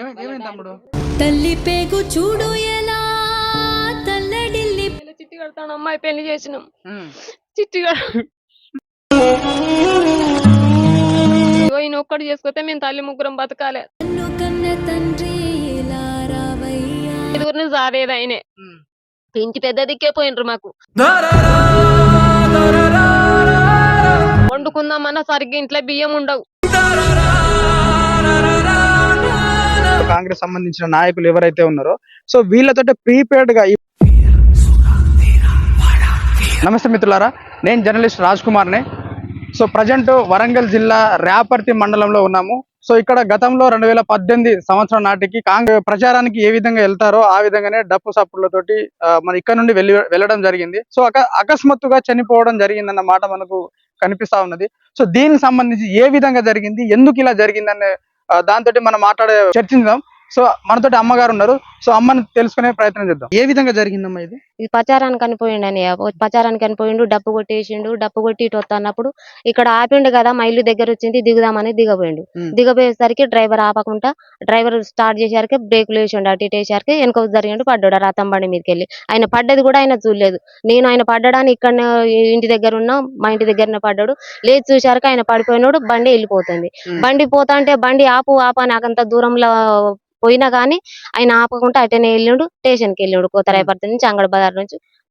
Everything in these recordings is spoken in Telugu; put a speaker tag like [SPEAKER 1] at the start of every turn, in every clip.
[SPEAKER 1] ఏమైంది ఏమైంది తమ్ముడు?
[SPEAKER 2] తల్లి పేగు చూడు ఎలా? తల్లడిల్లి
[SPEAKER 3] చిట్టి కడతాను అమ్మాయి పెళ్ళి చేసినాం. చిట్టి ఈయన ఒక్కడు చేసుకొస్తే మేము తల్లి ముగ్గురం బతకాలి.
[SPEAKER 2] నన్ను కన్న తండ్రి ఎలా రావయ్యా?
[SPEAKER 3] ఐదుగురిని సారేది ఆయనే. ఇంటి పెద్ద దిక్కే పోయినరు మాకు. వండుకుందామన్నా సరిగ్గా ఇంట్లో బియ్యం ఉండవు.
[SPEAKER 1] కాంగ్రెస్ సంబంధించిన నాయకులు ఎవరైతే ఉన్నారో సో వీళ్ళతో ప్రీపేడ్గా నమస్తే మిత్రులారా నేను జర్నలిస్ట్ రాజ్ కుమార్ని సో ప్రజెంట్ వరంగల్ జిల్లా రేపర్తి మండలంలో ఉన్నాము. సో ఇక్కడ గతంలో రెండు వేల పద్దెనిమిది సంవత్సరం నాటికి కాంగ్రెస్ ప్రచారానికి ఏ విధంగా వెళ్తారో ఆ విధంగానే డప్పు సప్పులతోటి మన ఇక్కడ నుండి వెళ్ళి వెళ్ళడం జరిగింది. సో అక అకస్మాత్తుగా చనిపోవడం జరిగిందన్న మాట మనకు కనిపిస్తా ఉన్నది. సో దీనికి సంబంధించి ఏ విధంగా జరిగింది ఎందుకు ఇలా జరిగిందనే దాంతో మనం మాట్లాడే చర్చించాం సో మనతోటి అమ్మగారు ఉన్నారు. సో అమ్మని తెలుసుకునే ప్రయత్నం చేద్దాం. ఏ విధంగా జరిగిందమ్మా ఇది?
[SPEAKER 4] ఇది ప్రచారానికి అనిపోయిండు అని ప్రచారానికి అనిపోయిండు డప్పు కొట్టేసిండు డప్పు కొట్టి ఇటు వస్తున్నప్పుడు ఇక్కడ ఆపిండు కదా మా ఇల్లు దగ్గర వచ్చింది దిగుదామని దిగపోయిండు
[SPEAKER 1] ఉమ్.
[SPEAKER 4] దిగపోయేసరికి డ్రైవర్ ఆపకుండా డ్రైవర్ స్టార్ట్ చేశారికి బ్రేకులు వేసిండు అటు ఇటు వేసారికి వెనక జరిగిండు పడ్డాడు రథం బండి మీదకి వెళ్ళి ఆయన పడ్డది కూడా ఆయన చూడలేదు. నేను ఆయన పడ్డాడని ఇక్కడ ఇంటి దగ్గర ఉన్నా మా ఇంటి దగ్గరనే పడ్డాడు. లేదు చూశారికి ఆయన పడిపోయినాడు బండి వెళ్ళిపోతుంది. బండి పోతా అంటే బండి ఆపు ఆపు నాకంత దూరంలో పోయినా గానీ ఆయన ఆపకుండా అటనే వెళ్ళిండు స్టేషన్కి వెళ్ళిండు కోతరాయపర్తి నుంచి అంగడి लगा रहे जो --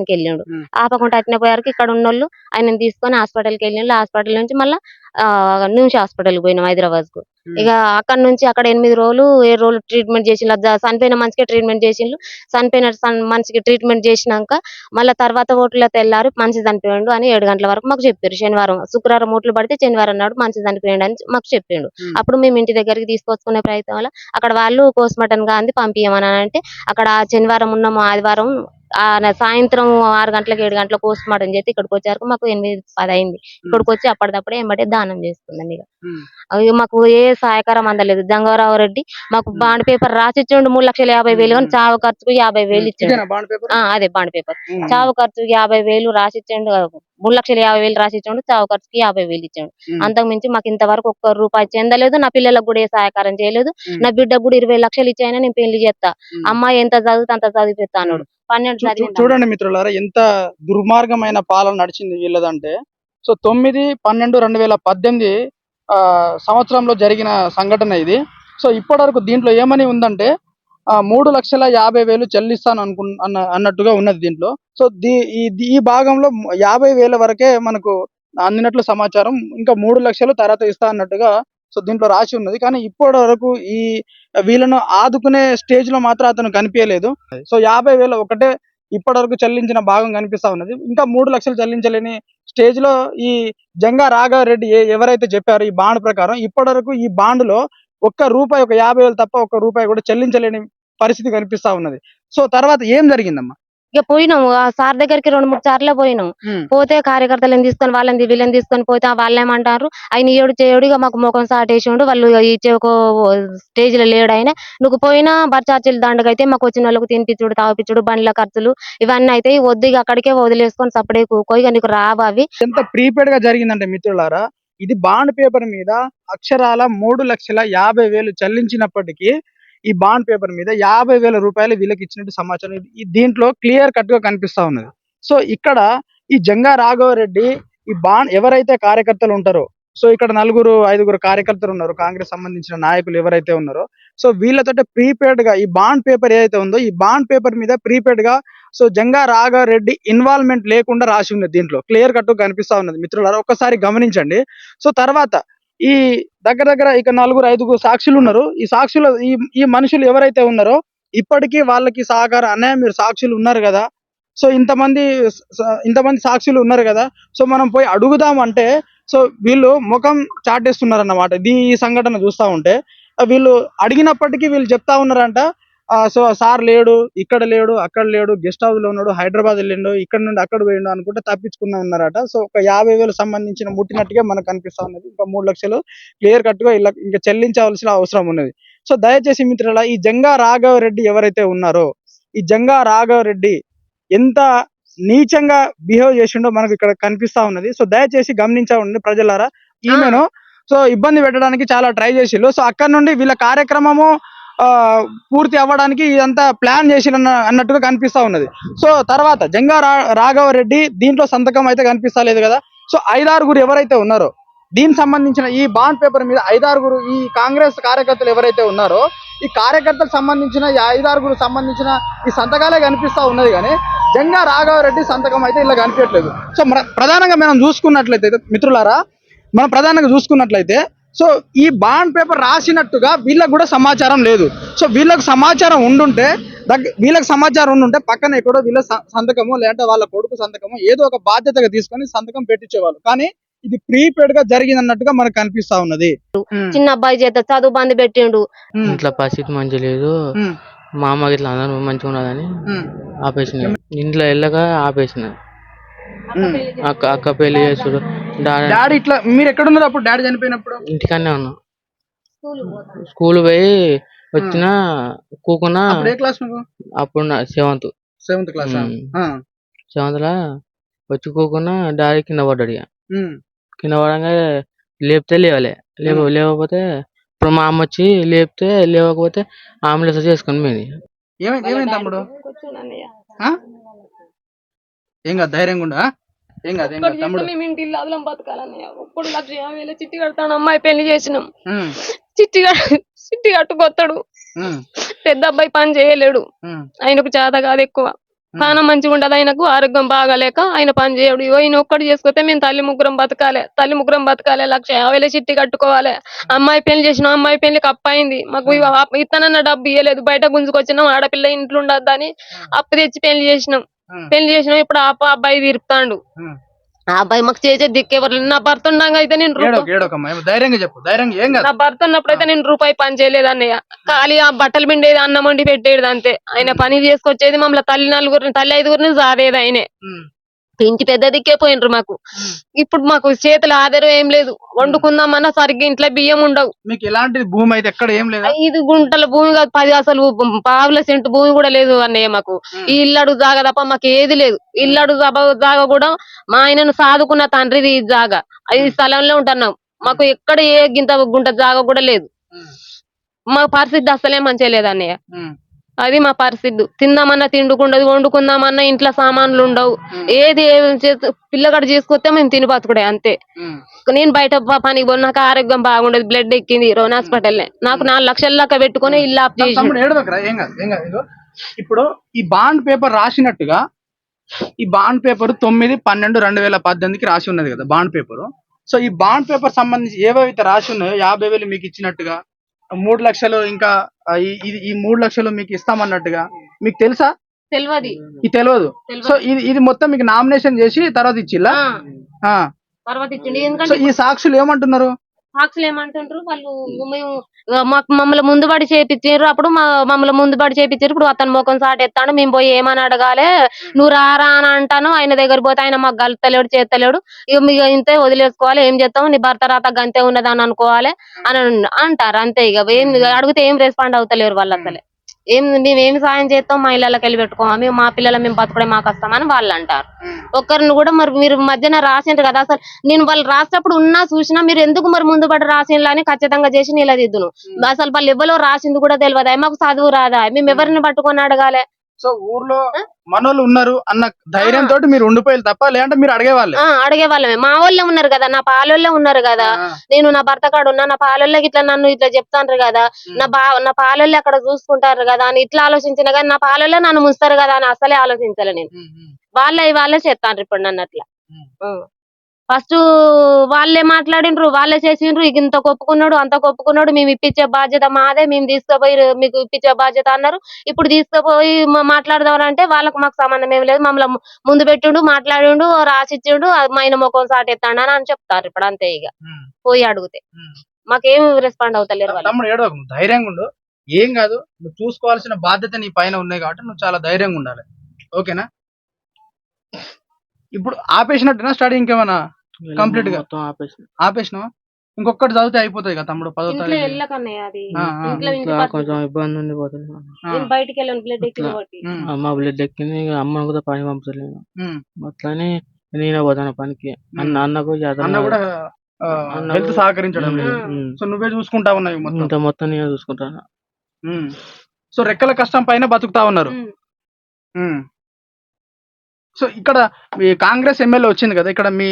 [SPEAKER 4] కి వెళ్ళిండు. ఆపకుండా అట్నే పోయారు ఇక్కడ ఉన్నోళ్ళు ఆయన తీసుకొని హాస్పిటల్కి వెళ్ళిండు. హాస్పిటల్ నుంచి మళ్ళా నుంచి హాస్పిటల్కి పోయినాం
[SPEAKER 1] హైదరాబాద్కు.
[SPEAKER 4] ఇక అక్కడ నుంచి అక్కడ ఎనిమిది రోజులు ఏడు రోజులు ట్రీట్మెంట్ చేసిండు. అది చనిపోయిన మనిషికి ట్రీట్మెంట్ చేసిండు. చనిపోయిన సన్- మనిషికి ట్రీట్మెంట్ చేసినాక మళ్ళీ తర్వాత ఓట్ల తెల్లారు మనిషి చనిపోయిండు అని ఏడు గంటల వరకు మాకు చెప్పారు. శనివారం శుక్రవారం ఓట్లు పడితే శనివారం నాడు మనిషి చనిపోయిండు అని మాకు చెప్పిండు. అప్పుడు మేము ఇంటి దగ్గరికి తీసుకొచ్చుకునే ప్రయత్నం వల్ల అక్కడ వాళ్ళు పోస్ట్ మార్టం గా అంది పంపించమని అంటే అక్కడ శనివారం ఉన్నాము ఆదివారం సాయంత్రం ఆరు గంటలకు ఏడు గంటలకు పోస్ట్ మార్టం చేసి ఇక్కడికి వచ్చారు మాకు ఎనిమిది పది అయింది. ఇక్కడికి వచ్చి అప్పటిదప్పుడే ఏమంటే దానం చేసుకుందాం ఇక. అవి మాకు ఏ సహాయకారం అందలేదు. జంగారావు రెడ్డి మాకు బాండ్ పేపర్ రాసిచ్చిండు మూడు లక్షల యాభై వేలు కానీ చావు ఖర్చుకు యాభై వేలు ఇచ్చిండు. ఆ, అదే బాండ్ పేపర్. చావు ఖర్చుకి యాభై వేలు రాసిచ్చిండు. మూడు లక్షల యాభై వేలు రాసిచ్చిండు చావు ఖర్చుకి యాభై వేలు ఇచ్చాడు. అంతకు మించి మాకు ఇంతవరకు ఒక్క రూపాయి చెందలేదు నా పిల్లలకు కూడా ఏ సహాయకారం చేయలేదు. నా బిడ్డకు కూడా ఇరవై లక్షలు ఇచ్చాయని నేను పెళ్ళి చేస్తా. అమ్మాయి ఎంత చదివితే అంత చదివిస్తా అన్నాడు. పన్నెండు
[SPEAKER 1] చూడండి మిత్రులారా ఎంత దుర్మార్గమైన పాలన నడిచింది వీళ్ళదంటే. సో తొమ్మిది పన్నెండు రెండు వేల పద్దెనిమిది ఆ, సంవత్సరంలో జరిగిన సంఘటన ఇది. సో ఇప్పటి వరకు దీంట్లో ఏమని ఉందంటే మూడు లక్షల యాభై వేలు చెల్లిస్తాను అనుకు అన్న అన్నట్టుగా ఉన్నది దీంట్లో. సో దీ ఈ భాగంలో యాభై వేల వరకే మనకు అందినట్లు సమాచారం ఇంకా మూడు లక్షలు తర్వాత ఇస్తా అన్నట్టుగా సో దీంట్లో రాసి ఉన్నది. కానీ ఇప్పటి వరకు ఈ వీళ్ళను ఆదుకునే స్టేజ్లో మాత్రం అతను కనిపించలేదు సో యాభై వేల ఒకటే ఇప్పటి వరకు చెల్లించిన భాగం కనిపిస్తా ఉన్నది. ఇంకా మూడు లక్షలు చెల్లించలేని స్టేజ్లో ఈ జంగా రాఘవరెడ్డి ఎవరైతే చెప్పారో ఈ బాండ్ ప్రకారం ఇప్పటి వరకు ఈ బాండ్లో ఒక్క రూపాయి ఒక యాభై వేలు తప్ప ఒక్క రూపాయి కూడా చెల్లించలేని పరిస్థితి కనిపిస్తా ఉన్నది. సో తర్వాత ఏం జరిగిందమ్మా?
[SPEAKER 4] ఇక పోయినాము. ఆ సార్ దగ్గరికి రెండు మూడు సార్లే పోయినాం పోతే కార్యకర్తలను తీసుకొని వాళ్ళని వీళ్ళని తీసుకొని పోతే వాళ్ళు ఏమంటారు ఆయన ఏడు చేయడు ఇక మాకు ముఖం సాటేసిండు. వాళ్ళు ఇచ్చే ఒక స్టేజ్లో లేడు ఆయన. నువ్వు పోయినా బర్చార్జీల దండగ అయితే మాకు వచ్చిన వాళ్ళకి తినిపించుడు తాగిపించుడు బండ్ల ఖర్చులు ఇవన్నీ అయితే వద్దు ఇక అక్కడికే వదిలేసుకొని సపడే కూకో ఇక నీకు రావు అవి.
[SPEAKER 1] ఎంత ప్రీపెయిడ్గా జరిగిందంటే మిత్రులారా ఇది బాండ్ పేపర్ మీద అక్షరాల మూడు లక్షల యాభై వేలు చెల్లించినప్పటికీ ఈ బాండ్ పేపర్ మీద యాభై వేల రూపాయలు వీళ్ళకి ఇచ్చినట్టు సమాచారం దీంట్లో క్లియర్ కట్గా కనిపిస్తా ఉన్నది. సో ఇక్కడ ఈ జంగా రాఘవరెడ్డి ఈ బాండ్ ఎవరైతే కార్యకర్తలు ఉంటారో సో ఇక్కడ నలుగురు ఐదుగురు కార్యకర్తలు ఉన్నారు. కాంగ్రెస్ సంబంధించిన నాయకులు ఎవరైతే ఉన్నారో. సో వీళ్ళతో ప్రీపెయిడ్గా ఈ బాండ్ పేపర్ ఏదైతే ఉందో ఈ బాండ్ పేపర్ మీద ప్రీపెయిడ్గా సో జంగా రాఘారెడ్డి ఇన్వాల్వ్మెంట్ లేకుండా రాసి ఉన్నది దీంట్లో. క్లియర్ కట్ కనిపిస్తా ఉన్నది. మిత్రులారా ఒక్కసారి గమనించండి. సో తర్వాత ఈ దగ్గర దగ్గర ఇక నలుగురు ఐదుగురు సాక్షులు ఉన్నారు. ఈ సాక్షులు ఈ ఈ మనుషులు ఎవరైతే ఉన్నారో ఇప్పటికీ వాళ్ళకి సహకారం అన్నయ్య మీరు సాక్షులు ఉన్నారు కదా. సో ఇంతమంది ఇంతమంది సాక్షులు ఉన్నారు కదా. సో మనం పోయి అడుగుదాం అంటే సో వీళ్ళు ముఖం చాటేస్తున్నారు అన్నమాట ఈ సంఘటన చూస్తా ఉంటే. వీళ్ళు అడిగినప్పటికీ వీళ్ళు చెప్తా ఉన్నారంట సో సార్ లేడు ఇక్కడ లేడు అక్కడ లేడు గెస్ట్ హౌస్లో ఉన్నాడు హైదరాబాద్ వెళ్ళిండు ఇక్కడ నుండి అక్కడ పోయిండు అనుకుంటే తప్పించుకున్నా ఉన్నారట. సో ఒక యాభై వేలు సంబంధించిన ముట్టినట్టుగా మనకు కనిపిస్తా ఉన్నది. ఇంకా మూడు లక్షలు క్లియర్ కట్గా ఇలా ఇంకా చెల్లించవలసిన అవసరం ఉన్నది. సో దయచేసి మిత్రుల ఈ జంగా రాఘవ రెడ్డి ఎవరైతే ఉన్నారో ఈ జంగా రాఘవ రెడ్డి ఎంత నీచంగా బిహేవ్ చేసిండో మనకు ఇక్కడ కనిపిస్తా ఉన్నది. సో దయచేసి గమనించండి ప్రజలారా. ఈమెను సో ఇబ్బంది పెట్టడానికి చాలా ట్రై చేసిళ్ళు. సో అక్కడ నుండి వీళ్ళ కార్యక్రమము పూర్తి అవ్వడానికి ఇదంతా ప్లాన్ చేసి అన్నట్టుగా కనిపిస్తా ఉన్నది. సో తర్వాత జంగా రా- రాఘవరెడ్డి దీంట్లో సంతకం అయితే కనిపిస్తా లేదు కదా. సో ఐదారుగురు ఎవరైతే ఉన్నారో దీనికి సంబంధించిన ఈ బాండ్ పేపర్ మీద ఐదారుగురు ఈ కాంగ్రెస్ కార్యకర్తలు ఎవరైతే ఉన్నారో ఈ కార్యకర్తలకు సంబంధించిన ఈ ఐదారుగురు సంబంధించిన ఈ సంతకాలే కనిపిస్తా ఉన్నది కానీ జంగా రాఘవరెడ్డి సంతకం అయితే ఇలా కనిపించట్లేదు. సో మన- ప్రధానంగా మనం చూసుకున్నట్లయితే మిత్రులారా మనం ప్రధానంగా చూసుకున్నట్లయితే సో ఈ బాండ్ పేపర్ రాసినట్టుగా వీళ్ళకి కూడా సమాచారం లేదు. సో వీళ్ళకు సమాచారం ఉండుంటే దగ్గ వీళ్ళకి సమాచారం ఉండుంటే పక్కన ఎక్కడో వీళ్ళ సంతకము లేదంటే వాళ్ళ కొడుకు సంతకము ఏదో ఒక బాధ్యతగా తీసుకొని సంతకం పెట్టించేవాళ్ళు. కానీ ఇది ప్రీపెయిడ్గా జరిగింది అన్నట్టుగా మనకు కనిపిస్తా ఉన్నది.
[SPEAKER 5] చిన్న అబ్బాయి చేత చదువు బంద్ పెట్టిండు.
[SPEAKER 6] ఇంట్లో పరిస్థితి మంచి లేదు. మా అమ్మ ఇట్లా అందరూ మంచిగా ఉన్నదని ఆపేసిన ఇంట్లో వెళ్ళక ఆపేసిన. అక్క అక్క పెళ్ళి చేసుడు డాడీ
[SPEAKER 1] ఇట్లా మీరు ఎక్కడున్నారు అప్పుడు? డాడీ చనిపోయినప్పుడు?
[SPEAKER 6] ఇంటికాడనే ఉన్నా. స్కూల్ పోయి వచ్చిన కూకున్నా
[SPEAKER 1] అప్పుడు ఏ క్లాస్
[SPEAKER 6] అప్పుడు సెవెంత్.
[SPEAKER 1] Seventh class.
[SPEAKER 6] సెవెంత్ లా వచ్చి కూకున్నా డాడీ కింద పడ్డాడు ఇక. కింద పడంగా లేపితే లేవలే. లేవ లేవకపోతే ఇప్పుడు మా అమ్మ వచ్చి లేపితే లేవకపోతే ఆంబులెన్స్ చేసుకొని పోయింది.
[SPEAKER 1] ఏమైంది ఏమైంది తమ్ముడు? ఆ? ఏం కాదు ధైర్యంగా ఉండా ఏం కాదు ఏం
[SPEAKER 4] ఒక్కటి
[SPEAKER 1] కాదు
[SPEAKER 4] చేస్తే
[SPEAKER 1] తమ్ముడు.
[SPEAKER 4] మేము ఇంటి ఇల్లు అదలం బతకాలన్నయ్య ఒక్కడు లక్ష యాభై వేల చిట్టి కడతాను అమ్మాయి పెళ్ళి చేసినాం.
[SPEAKER 1] ఉమ్,
[SPEAKER 4] చిట్టి కట్- చిట్టి కట్టుకొస్తాడు
[SPEAKER 1] ఉమ్,
[SPEAKER 4] పెద్ద అబ్బాయి పని చేయలేడు.
[SPEAKER 1] ఉమ్,
[SPEAKER 4] ఆయనకు చేత కాదు ఎక్కువ. పానం మంచిగా ఉండదు ఆయనకు ఆరోగ్యం బాగాలేక ఆయన పని చేయడు. ఈయన ఒక్కటి చేసుకొస్తే మేము తల్లి ముగ్గురం బతకాలి. తల్లి ముగ్గురం బతకాలి లక్ష యాభై చిట్టి కట్టుకోవాలి. అమ్మాయి పెళ్ళి చేసిన అమ్మాయి పెళ్ళికి అయింది మాకు ఇత్తనన్న డబ్బు ఇవ్వలేదు బయట గుంజుకొచ్చినాం ఆడపిల్ల ఇంట్లో ఉండద్దని అప్పు తెచ్చి పెళ్ళి చేసినాం. పెళ్ళి చేసినాం ఇప్పుడు ఆ అబ్బాయి తీరుతాండు.
[SPEAKER 1] ఉమ్.
[SPEAKER 4] ఆ అబ్బాయి మాకు చేసే దిక్కెవరు నా భర్త ఉండంగా అయితే నేను రూపాయి-
[SPEAKER 1] ఏడోక ఏడోకమ్మా ఏమో ధైర్యంగా చెప్పు ధైర్యంగా ఏం కాదు.
[SPEAKER 4] నా భర్త ఉన్నప్పుడు అయితే నేను రూపాయి పని చేయలేదు అన్నయ్య ఖాళీ ఆ బట్టలు పిండేది అన్నం వండి పెట్టేది అంతే. ఆయన పని చేసుకొచ్చేది మమ్మల్ని తల్లి నలుగురిని తల్లి ఐదుగురిని సాదేది ఆయనే.
[SPEAKER 1] ఉమ్,
[SPEAKER 4] ఇంటి పెద్ద దిక్కే పోయినరు మాకు ఇప్పుడు మాకు చేతులు ఆధారం ఏం లేదు. వండుకుందామన్నా సరిగ్గా ఇంట్లో బియ్యం ఉండవు.
[SPEAKER 1] మీకు ఎలాంటి భూమి అయితే ఎక్కడ ఏం లేదా?
[SPEAKER 4] ఐదు గుంటల భూమి కాదు పది అసలు పావుల సెంటు భూమి కూడా లేదు అన్నయ్య మాకు. ఈ ఇల్లడు జాగ తప్ప మాకు ఏది లేదు. ఇల్లడు జాగ కూడా మా ఆయనను సాదుకున్న తండ్రిది ఈ జాగ. ఈ స్థలంలో ఉంటున్నాం. మాకు ఎక్కడ ఏ గింత గుంట జాగ కూడా లేదు. మా పరిస్థితి అసలే మంచిగా లేదు అన్నయ్య. అది మా పరిస్థితి. తిందామన్నా తిండుకుండదు వండుకుందామన్నా ఇంట్లో సామాన్లు ఉండవు ఏది పిల్లగాడు చేసుకొస్తే మేము తిని బతుకుడే అంతే. నేను బయట పనికి పోయి నాకు ఆరోగ్యం బాగుండదు బ్లడ్ ఎక్కింది రోన్ హాస్పిటల్ నాకు నాలుగు లక్షల దాకా పెట్టుకుని ఇల్లు
[SPEAKER 1] ఇప్పుడు ఈ బాండ్ పేపర్ రాసినట్టుగా ఈ బాండ్ పేపర్ తొమ్మిది పన్నెండు రెండు వేల పద్దెనిమిదికి రాసి ఉన్నది కదా బాండ్ పేపర్ సో ఈ బాండ్ పేపర్ సంబంధించి ఏవైతే రాసి ఉన్నాయో యాభై వేలు మీకు ఇచ్చినట్టుగా మూడు లక్షలు ఇంకా ఇది ఈ మూడు లక్షలు మీకు ఇస్తామన్నట్టుగా మీకు తెలుసా?
[SPEAKER 4] తెలియదు
[SPEAKER 1] ఇది తెలియదు సో ఇది ఇది మొత్తం మీకు నామినేషన్ చేసి తర్వాత ఇచ్చిల్లా ఆ.
[SPEAKER 4] తర్వాత ఎందుకంటే
[SPEAKER 1] ఈ సాక్షులు ఏమంటున్నారు?
[SPEAKER 4] సాక్షులు ఏమంటుండ్రు? వాళ్ళు మేము మాకు మమ్మల్ని ముందుబడి చేపించారు అప్పుడు మా మమ్మల్ని ముందుబడి చేపించారు ఇప్పుడు అతను ముఖం సాటేస్తాడు మేము పోయి ఏమని అడగాలి? నువ్వు రారా అని అంటాను. ఆయన దగ్గర పోతే ఆయన మాకు గలుతలేడు చేస్తలేడు ఇక మీకు ఇంతే వదిలేసుకోవాలి. ఏం చేస్తాం? నీ భర్త రాత గంతే ఉన్నదని అనుకోవాలి అని అంటారు. అంతే ఇక ఏం అడిగితే ఏం రెస్పాండ్ అవుతలేరు వాళ్ళు అసలే. ఏం మేము ఏం సాయం చేస్తాం మా ఇళ్ళకి వెళ్ళి పెట్టుకోమా. మేము మా పిల్లలు మేము బతుకుడే మాకు వస్తామని వాళ్ళు అంటారు. ఒక్కరిని కూడా మరి మీరు మధ్యన రాసిండ్రు కదా అసలు నేను వాళ్ళు రాసేటప్పుడు ఉన్నా చూసినా మీరు ఎందుకు మరి ముందు పడి రాసిండ్రు అని ఖచ్చితంగా చేసి నిలదిద్దును అసలు వాళ్ళు ఎవరో రాసింది కూడా తెలియదా? మాకు చదువు రాదా? మేము ఎవరిని పట్టుకొని అడగాలి?
[SPEAKER 1] సో ఊర్లో మనోళ్ళు ఉన్నారు అన్న ధైర్యంతో మీరు ఉండిపోయారు తప్ప లేదంటే మీరు అడిగేవాళ్ళు.
[SPEAKER 4] ఆ అడిగే వాళ్ళమే మా వాళ్ళే ఉన్నారు కదా నా పాలోళ్ళే ఉన్నారు కదా. నేను నా భర్త కాడ ఉన్నా నా పాలోళ్ళకి ఇట్లా నన్ను ఇట్లా చెప్తాండ్రు కదా. నా బా నా పాలోళ్ళే అక్కడ చూసుకుంటారు కదా అని ఇట్లా ఆలోచించిన కానీ నా పాలోళ్ళే నన్ను ముస్తారు కదా అని అసలే ఆలోచించాలి నేను. వాళ్ళే వాళ్ళే చేస్తాండ్రు ఇప్పుడు నన్ను అట్లా. ఫస్ట్ వాళ్ళే మాట్లాడిండ్రు వాళ్ళే చేసిండ్రు. ఇక ఇంత కొప్పుకున్నాడు అంత కొప్పుకున్నాడు. మేము ఇప్పించే బాధ్యత మాదే మేము తీసుకుపోయి మీకు ఇప్పించే బాధ్యత అన్నారు. ఇప్పుడు తీసుకుపోయి మా- మాట్లాడదాం అంటే వాళ్ళకి మాకు సంబంధం ఏం లేదు. మమ్మల్ని ముందు పెట్టిండు మాట్లాడిండు రాసిచ్చిండు మైన ముఖం సాటెత్తాడు అని అని చెప్తారు ఇప్పుడు అంతే ఇక. పోయి అడిగితే. మాకేం రెస్పాండ్ అవుతలేరు వాళ్ళు.
[SPEAKER 1] ధైర్యంగా ఉండు. ఏం కాదు నువ్వు చూసుకోవాల్సిన బాధ్యత నీ పైన ఉన్నాయి కాబట్టి నువ్వు చాలా ధైర్యంగా ఉండాలి. ఓకేనా? ఇప్పుడు ఆపేసినట్టునా స్టడీ ఇంకేమన్నా Complete గా?
[SPEAKER 6] మొత్తం ఆపేసిన
[SPEAKER 1] ఆపేసినావా ఇంకొకటి చదివితే అయిపోతుంది కదా తమ్ముడు పదో
[SPEAKER 4] ఇంట్లో
[SPEAKER 1] తారీఖు
[SPEAKER 4] వెళ్ళకన్నయ్య అది
[SPEAKER 1] ఆ, ఆ.
[SPEAKER 4] ఇంట్లో ఇంటి
[SPEAKER 6] ఇట్లా
[SPEAKER 4] పరిస్థితి.
[SPEAKER 6] కొంచెం ఇబ్బంది ఉండిపోతుంది
[SPEAKER 1] ఆ,
[SPEAKER 4] నేను బయటికి వెళ్ళాను బ్లడ్ ఎక్కింది
[SPEAKER 6] ఇట్లా.
[SPEAKER 4] కాబట్టి
[SPEAKER 1] ఉమ్,
[SPEAKER 6] అమ్మ బ్లడ్ ఎక్కింది ఇక అమ్మను కూడా పని పంపలేను
[SPEAKER 1] ఉమ్.
[SPEAKER 6] అట్లని నేనే పోతాను పనికి అన్న అన్నకు
[SPEAKER 1] అన్న కూడా
[SPEAKER 6] అన్న-
[SPEAKER 1] హెల్త్ సహకరించడం లేదు
[SPEAKER 6] ఉమ్.
[SPEAKER 1] సో నువ్వే చూసుకుంటా ఉన్నావు మొత్తం
[SPEAKER 6] ఇంత మొత్తం నేను చూసుకుంటాను
[SPEAKER 1] ఉమ్. సో రెక్కల కష్టం పైన బతుకుతా ఉన్నారు
[SPEAKER 4] ఉమ్.
[SPEAKER 1] ఉమ్. సో ఇక్కడ మీ కాంగ్రెస్ ఎమ్మెల్యే వచ్చింది కదా ఇక్కడ మీ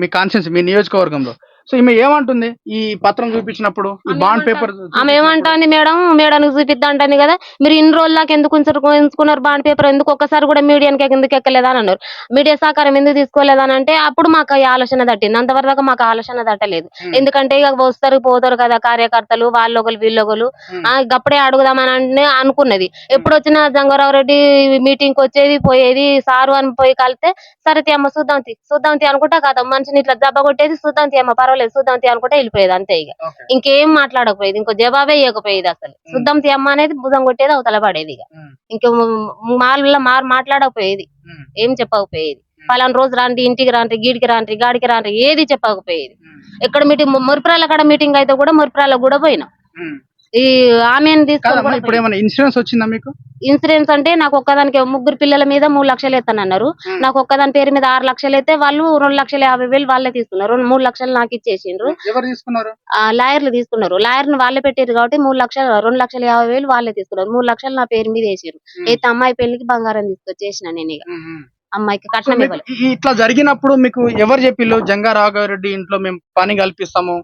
[SPEAKER 1] మీ కాన్షియన్స్ మీ నియోజకవర్గంలో. సో ఈమె ఏమంటుంది? ఈ పత్రం చూపించినప్పుడు ఈ
[SPEAKER 4] ఆమె
[SPEAKER 1] బాండ్
[SPEAKER 4] ఏమంటా-
[SPEAKER 1] పేపర్
[SPEAKER 4] ఆమె ఏమంటాంది మేడం? మేడం చూపిద్దా అంటుంది కదా. మీరు ఇన్ని రోజులు నాకు ఎందుకు ఉంచుకున్నారు బాండ్ పేపర్ ఎందుకు ఒక్కసారి కూడా మీడియానికి ఎందుకు ఎక్కలేదా అని అన్నారు. మీడియా సహకారం ఎందుకు తీసుకోలేదా అని అంటే అప్పుడు మాకు ఆలోచన తట్టింది అంతవరకు మాకు ఆలోచన తట్టలేదు. ఎందుకంటే ఇక వస్తారు పోతారు కదా కార్యకర్తలు వాళ్ళొకరు వీళ్ళొకరు. గప్పుడే అడుగుదామని అంటే అనుకున్నది. ఎప్పుడు వచ్చినా జంగారావు రెడ్డి మీటింగ్ వచ్చేది పోయేది సారు అని పోయి కలితే సరే తీ అమ్మ చూద్దాం తీ. చూద్దాం తీ అనుకుంటా కదా మనిషిని ఇట్లా దెబ్బ కొట్టేది చూద్దాం తీ అమ్మ. పర్వాలేదు చూద్దాం తీ అనుకుంటా వెళ్ళిపోయేది అంతే ఇక. ఇంకేం మాట్లాడకపోయేది ఇంకో జవాబే ఇవ్వకపోయేది అసలు. చూద్దాం తీ అమ్మ అనేది భుజం కొట్టేది అవతల పడేది ఇక. ఇంక మాల మారు మాట్లాడకపోయేది. ఏం చెప్పకపోయేది. పలానా రోజు రాండి ఇంటికి రాండి గీడికి రాండి గాడికి రాండి ఏది చెప్పకపోయేది. ఎక్కడ మీటింగ్ మురిపురాల కాడ మీటింగ్ అయితే కూడా మురిపురాలకు కూడా పోయినాం. ఈ ఆమెను తీసుకొని
[SPEAKER 1] ఇప్పుడు ఏమైనా ఇన్సూరెన్స్ వచ్చిందా మీకు?
[SPEAKER 4] ఇన్సూరెన్స్ అంటే నాకు ఒక్కదానికి ముగ్గురు పిల్లల మీద మూడు లక్షలు
[SPEAKER 1] Hmm.
[SPEAKER 4] నాకు ఒక్కదాని పేరు మీద ఆరు లక్షలు అయితే వాళ్ళు రెండు లక్షల యాభై వేలు వాళ్ళే తీసుకున్నారు. మూడు లక్షలు నాకు ఇచ్చేసిండ్రు.
[SPEAKER 1] ఎవరు తీసుకున్నారు?
[SPEAKER 4] లాయర్లు తీసుకున్నారు. లాయర్ని వాళ్ళే పెట్టారు కాబట్టి మూడు లక్షలు రెండు లక్షల యాభై వేలు వాళ్ళే తీసుకున్నారు. మూడు లక్షలు నా పేరు మీద వేసారు. అయితే అమ్మాయి పెళ్ళికి బంగారం తీసుకొచ్చేసిన నేను ఇక. అమ్మాయికి కట్నం
[SPEAKER 1] ఇట్లా జరిగినప్పుడు మీకు ఎవరు చెప్పిల్లు జంగా రాఘవరెడ్డి ఇంట్లో మేము పని కల్పిస్తాము.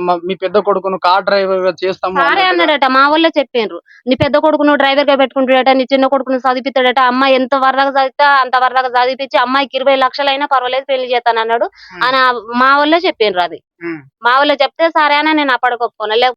[SPEAKER 1] మా- పెద్ద కొడుకును కార్ డ్రైవర్గా చేస్తాము
[SPEAKER 4] సారే. అన్నాడట మా వాళ్ళే చెప్పారు నీ పెద్ద కొడుకును డ్రైవర్గా పెట్టుకుంటాడట నీ చిన్న కొడుకును చదివిస్తాడట అమ్మాయి ఎంత వరదాకా చదివితే అంత వరదాకా చదివించి అమ్మాయికి ఇరవై లక్షలైనా పర్వాలేదు పెళ్ళి చేస్తాను అన్నాడు. అని మా వాళ్ళే చెప్పారు అది. మా వాళ్ళే చెప్తే సరే అని నేను అప్పటికి ఒప్పుకోను లేకపోతే